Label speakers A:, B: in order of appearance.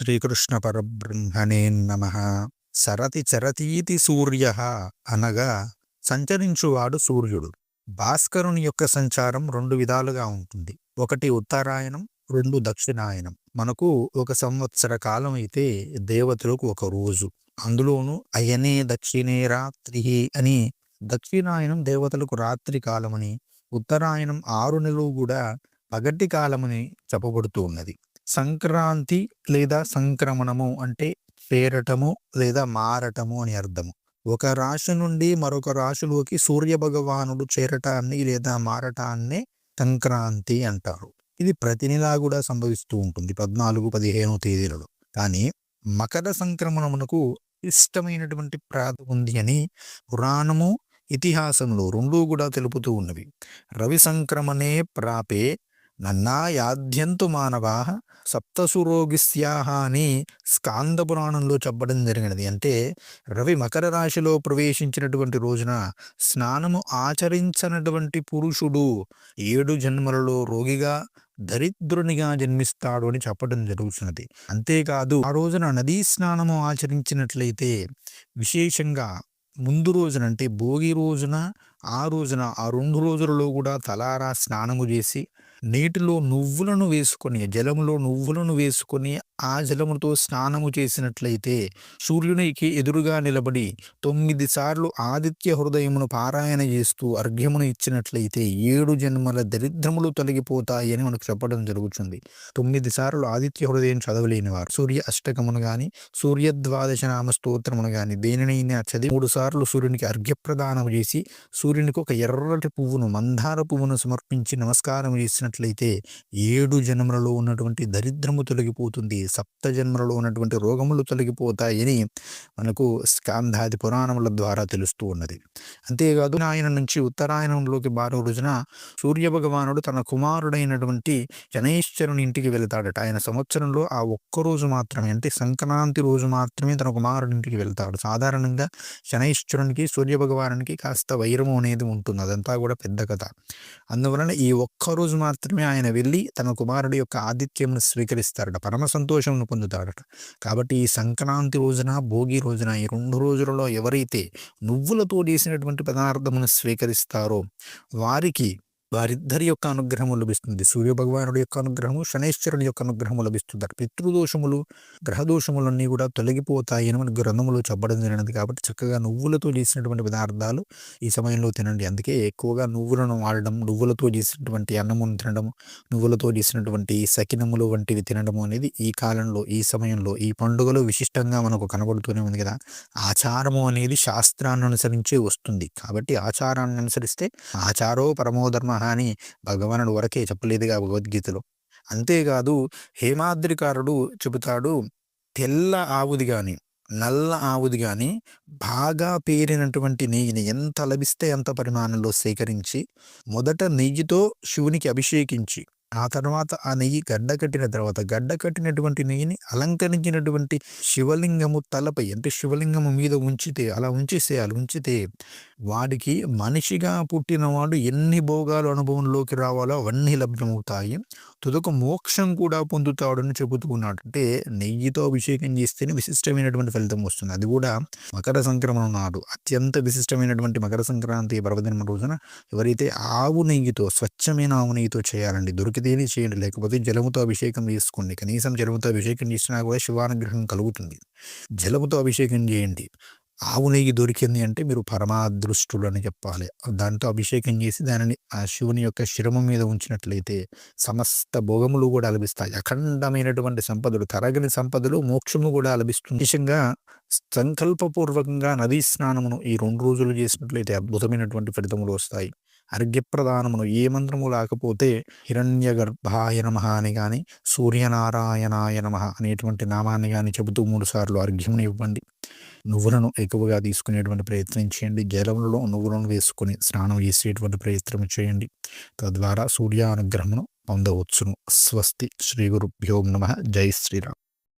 A: శ్రీకృష్ణ పరబ్రహ్మణే నమ. సరతి చరతీతి సూర్య అనగా సంచరించువాడు సూర్యుడు. భాస్కరుని యొక్క సంచారం రెండు విధాలుగా ఉంటుంది. ఒకటి ఉత్తరాయణం రెండు దక్షిణాయనం మనకు ఒక సంవత్సర కాలం అయితే దేవతలకు ఒక రోజు. అందులోనూ అయనే దక్షిణే రాత్రి అని దక్షిణాయనం దేవతలకు రాత్రి కాలమని ఉత్తరాయణం ఆరు నెలలు కూడా పగటి కాలమని చెప్పబడుతూ ఉన్నది. సంక్రాంతి లేదా సంక్రమణము అంటే పేరటము లేదా మారటము అని అర్థము. ఒక రాశి నుండి మరొక రాశిలోకి సూర్య భగవానుడు చేరటాన్ని లేదా మారటాన్నే సంక్రాంతి అంటారు. ఇది ప్రతి నెలా కూడా సంభవిస్తూ ఉంటుంది పద్నాలుగు పదిహేను తేదీలలో. కానీ మకర సంక్రమణమునకు ఇష్టమైనటువంటి ప్రాత ఉంది అని పురాణము ఇతిహాసంలో రెండూ కూడా తెలుపుతూ ఉన్నవి. రవి సంక్రమణే ప్రాపే నన్నాయాద్యంతు మానవా సప్తసురోగిస్యాహ అని స్కాంద పురాణంలో చెప్పడం జరిగినది. అంటే రవి మకర రాశిలో ప్రవేశించినటువంటి రోజున స్నానము ఆచరించనటువంటి పురుషుడు ఏడు జన్మలలో రోగిగా దరిద్రునిగా జన్మిస్తాడు అని చెప్పడం జరుగుతున్నది. అంతేకాదు ఆ రోజున నదీ స్నానము ఆచరించినట్లయితే విశేషంగా ముందు రోజున అంటే భోగి రోజున ఆ రోజున ఆ రెండు రోజులలో కూడా తలారా స్నానము చేసి నీటిలో నువ్వులను వేసుకొని జలములో నువ్వులను వేసుకొని ఆ జలముతో స్నానము చేసినట్లయితే సూర్యునికి ఎదురుగా నిలబడి తొమ్మిది సార్లు ఆదిత్య హృదయమును పారాయణ చేస్తూ అర్ఘ్యమును ఇచ్చినట్లయితే ఏడు జన్మల దరిద్రములు తొలగిపోతాయని మనకు చెప్పడం జరుగుతుంది. తొమ్మిది సార్లు ఆదిత్య హృదయం చదవలేని వారు సూర్య అష్టకమును గాని సూర్యద్వాదశ నామ స్తోత్రమును గాని దేనినైనా చదివి మూడు సార్లు సూర్యునికి అర్ఘ్యప్రదానం చేసి సూర్యునికి ఒక ఎర్రటి పువ్వును మందార పువ్వును సమర్పించి నమస్కారం చేసినట్లయితే ఏడు జన్మలలో ఉన్నటువంటి దరిద్రము తొలగిపోతుంది. సప్త జన్మలలో ఉన్నటువంటి రోగములు తొలగిపోతాయని మనకు స్కాంధాది పురాణముల ద్వారా తెలుస్తూ ఉన్నది. అంతేకాదు ఆయన నుంచి ఉత్తరాయణంలోకి బారో రోజున సూర్య భగవానుడు తన కుమారుడైనటువంటి జనేశ్వరుని ఇంటికి వెళ్తాడట. ఆయన సంవత్సరంలో ఆ ఒక్క రోజు మాత్రమే అంటే సంక్రాంతి రోజు మాత్రమే తన కుమారుడి ఇంటికి వెళ్తాడు. సాధారణంగా శనైశ్వరునికి సూర్య భగవానునికి కాస్త వైరము అనేది ఉంటుంది. అదంతా కూడా పెద్ద కథ. అందువలన ఈ ఒక్క రోజు మాత్రమే ఆయన వెళ్ళి తన కుమారుడి యొక్క ఆతిథ్యంను స్వీకరిస్తారట. పరమ సంతోషంను పొందుతాడట కాబట్టి ఈ సంక్రాంతి రోజున భోగి రోజున ఈ రెండు రోజులలో ఎవరైతే నువ్వులతో చేసినటువంటి పదార్థమును స్వీకరిస్తారో వారికి వారిద్దరి యొక్క అనుగ్రహము లభిస్తుంది. సూర్య భగవానుడి యొక్క అనుగ్రహము శనేశ్వరుని యొక్క అనుగ్రహము లభిస్తుంది. పితృదోషములు గ్రహదోషములన్నీ కూడా తొలగిపోతాయని మన గ్రంథములు చెప్పడం జరిగినది కాబట్టి చక్కగా నువ్వులతో చేసినటువంటి పదార్థాలు ఈ సమయంలో తినండి. అందుకే ఎక్కువగా నువ్వులను వాడడం నువ్వులతో చేసినటువంటి అన్నమును తినడం నువ్వులతో చేసినటువంటి సకినములు వంటివి తినడం అనేది ఈ కాలంలో ఈ సమయంలో ఈ పండుగలో విశిష్టంగా మనకు కనబడుతూనే ఉంది కదా. ఆచారము అనేది శాస్త్రాన్ని అనుసరించే వస్తుంది. కాబట్టి ఆచారాన్ని అనుసరిస్తే ఆచారో పరమోధర్మ అని భగవానుడు వరకే చెప్పలేదుగా భగవద్గీతలో. అంతేకాదు హేమాద్రికారుడు చెబుతాడు తెల్ల ఆవుది కానీ నల్ల ఆవుది కానీ బాగా పేరినటువంటి నెయ్యిని ఎంత లభిస్తే అంత పరిమాణంలో సేకరించి మొదట నెయ్యితో శివునికి అభిషేకించి ఆ తర్వాత ఆ నెయ్యి గడ్డ కట్టిన తర్వాత గడ్డ కట్టినటువంటి నెయ్యిని అలంకరించినటువంటి శివలింగము తలపై అంటే శివలింగము మీద ఉంచితే అలా ఉంచేసేయాలి ఉంచితే వాడికి మనిషిగా పుట్టినవాడు ఎన్ని భోగాలు అనుభవంలోకి రావాలో అవన్నీ లభ్యమవుతాయి. తుదకు మోక్షం కూడా పొందుతాడని చెబుతున్నాడు. అంటే నెయ్యితో అభిషేకం చేస్తేనే విశిష్టమైనటువంటి ఫలితం వస్తుంది. అది కూడా మకర సంక్రమణ నాడు. అత్యంత విశిష్టమైనటువంటి మకర సంక్రాంతి పర్వదినం రోజున ఎవరైతే ఆవు నెయ్యితో స్వచ్ఛమైన ఆవు నెయ్యితో చేయాలండి దొరికి దొరికితేనే చేయండి. లేకపోతే జలముతో అభిషేకం చేసుకోండి. కనీసం జలముతో అభిషేకం చేసినా కూడా శివానుగ్రహం కలుగుతుంది. జలముతో అభిషేకం చేయండి. ఆవు నెయ్యి దొరికింది అంటే మీరు పరమాదృష్టులు అని చెప్పాలి. దాంతో అభిషేకం చేసి దానిని ఆ శివుని యొక్క శిరము మీద ఉంచినట్లయితే సమస్త భోగములు కూడా లభిస్తాయి. అఖండమైనటువంటి సంపదలు తరగని సంపదలు మోక్షము కూడా లభిస్తుంది. విషయంగా సంకల్పపూర్వకంగా నదీ స్నానమును ఈ రెండు రోజులు చేసినట్లయితే అద్భుతమైనటువంటి ఫలితములు వస్తాయి. అర్ఘ్యప్రదానమును ఏ మంత్రము లేకపోతే హిరణ్య గర్భాయ నమ అని కానీ సూర్యనారాయణాయ నమ అనేటువంటి నామాన్ని కానీ చెబుతూ మూడు సార్లు అర్ఘ్యమును ఇవ్వండి. నువ్వులను ఎక్కువగా తీసుకునేటువంటి ప్రయత్నం చేయండి. జలములలో నువ్వులను వేసుకొని స్నానం చేసేటువంటి ప్రయత్నం చేయండి. తద్వారా సూర్యానుగ్రహమును పొందవచ్చును. స్వస్తి శ్రీ గురుభ్యో నమ. జై శ్రీరామ్.